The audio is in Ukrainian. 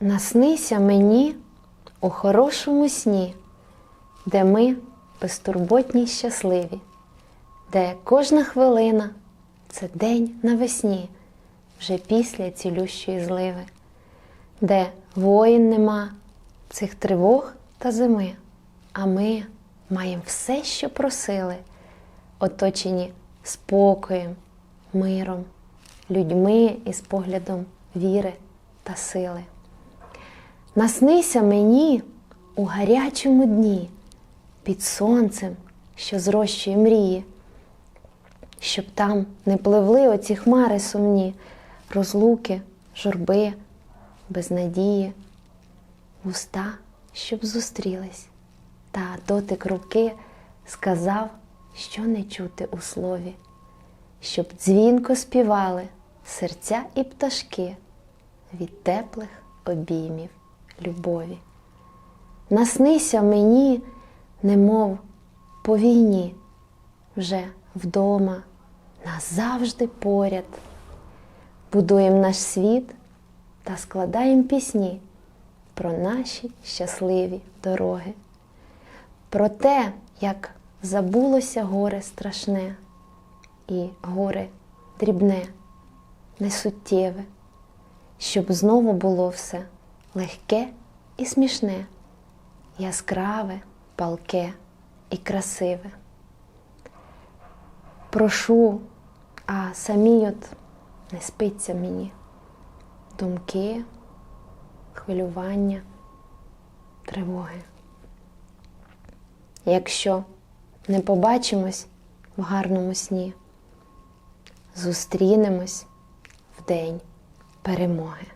Наснися мені у хорошому сні, де ми безтурботні й щасливі, де кожна хвилина це день навесні, вже після цілющої зливи, де воїн нема цих тривог та зими, а ми маємо все, що просили, оточені спокоєм, миром, людьми із поглядом віри та сили. Наснися мені у гарячому дні, під сонцем, що зрощує мрії, щоб там не пливли оці хмари сумні, розлуки, журби, безнадії, вуста, щоб зустрілись, та дотик руки сказав, що не чути у слові, щоб дзвінко співали серця і пташки від теплих обіймів любові. Наснися мені, немов по війні, вже вдома, назавжди поряд. Будуєм наш світ та складаєм пісні про наші щасливі дороги, про те, як забулося горе страшне і горе дрібне, несуттєве, щоб знову було все легке і смішне, яскраве, палке і красиве. Прошу, а самій от не спиться мені думки, хвилювання, тривоги. Якщо не побачимось в гарному сні, зустрінемось в день перемоги.